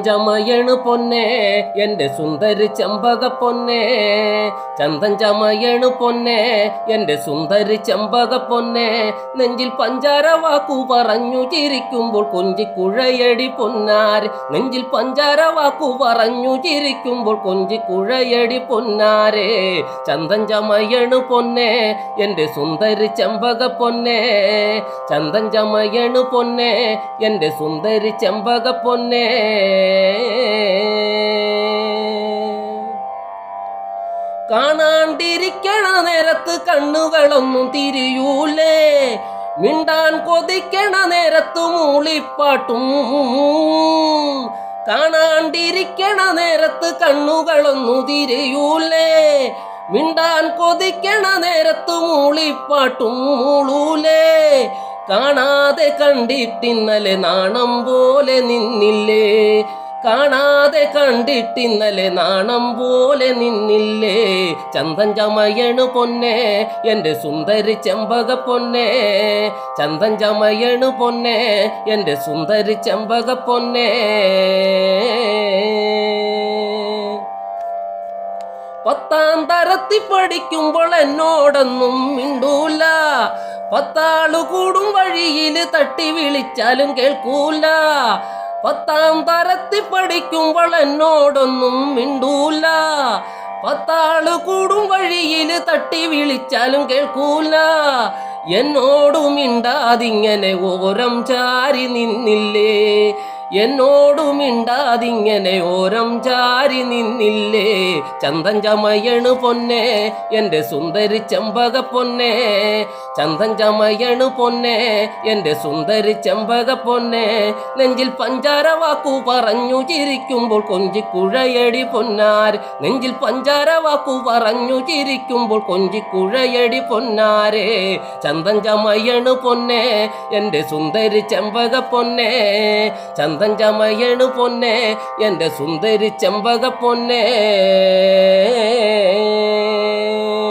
ചമയണു പൊന്നെ എന്റെ സുന്ദരി ചെമ്പക പൊന്നെ. ചന്തൻ ചമയണു പൊന്നെ എന്റെ സുന്ദരി ചെമ്പക പൊന്നെ. നെഞ്ചിൽ പഞ്ചാര വാക്കു പറഞ്ഞു ചിരിക്കുമ്പോൾ കൊഞ്ചി കുഴയടി പൊന്നാര് നെഞ്ചിൽ പഞ്ചാര വാക്കു പറഞ്ഞു ചിരിക്കുമ്പോൾ കൊഞ്ചി കുഴയടി പൊന്നാരേ ചന്തൻ ചമയണു പൊന്നെ എന്റെ സുന്ദരി ചെമ്പക പൊന്നെ. ചന്തൻ ചമയണു പൊന്നെ എന്റെ സുന്ദരി ചെമ്പക പൊന്നെ. കാണാണ്ടിരിക്കണ നേരത്ത് കണ്ണുകളൊന്നും തിരിയൂലേ. മിണ്ടാൻ കൊതിക്കണ നേരത്ത് മൂളിപ്പാട്ടും കാണാണ്ടിരിക്കണ നേരത്ത് കണ്ണുകളൊന്നു തിരിയൂലേ. മിണ്ടാൻ കൊതിക്കണ നേരത്ത് മൂളിപ്പാട്ടും മൂളൂലേ. കാണാതെ കണ്ടിട്ടിന്നലെ നാണം പോലെ നിന്നില്ലേ? കാണാതെ കണ്ടിട്ടിന്നലെ നാണം പോലെ നിന്നില്ലേ? ചന്ദൻ ചമയണു പൊന്നെ എന്റെ സുന്ദരി ചെമ്പക പൊന്നെ. ചന്ദൻ ചമയണു പൊന്നെ എന്റെ സുന്ദരി ചെമ്പക പൊന്നെ. പത്താം തരത്തിൽ പഠിക്കുമ്പോൾ എന്നോടൊന്നും മിണ്ടൂല. പത്താളു കൂടും വഴിയിൽ തട്ടി വിളിച്ചാലും കേൾക്കൂല. പത്താം തരത്തിൽ പഠിക്കുമ്പോൾ എന്നോടൊന്നും മിണ്ടൂല. പത്താളു കൂടും വഴിയിൽ തട്ടി വിളിച്ചാലും കേൾക്കൂല. എന്നോടും മിണ്ടാതിങ്ങനെ ഓരം ചാരി നിന്നില്ലേ. എന്നോടു മിണ്ടാതിങ്ങനെ ഓരം ചാരി നിന്നില്ലേ? ചന്തൻ ചമയണു പൊന്നെ എന്റെ സുന്ദരി ചെമ്പക പൊന്നെ. ചന്തൻ ചമയണു പൊന്നെ എന്റെ സുന്ദരി ചെമ്പക പൊന്നെ. നെഞ്ചിൽ പഞ്ചാര വാക്കു പറഞ്ഞു ചിരിക്കുമ്പോൾ കൊഞ്ചിക്കുഴയടി പൊന്നാർ. നെഞ്ചിൽ പഞ്ചാര വാക്കു പറഞ്ഞു ചിരിക്കുമ്പോൾ കൊഞ്ചിക്കുഴയടി പൊന്നാരേ. ചന്തൻ ചമയണു പൊന്നെ എന്റെ സുന്ദരി ചെമ്പക പൊന്നെ. ചന്തൻ ചമയണു പൊന്നെ എന്റെ സുന്ദരി ചെമ്പക പൊന്നെ.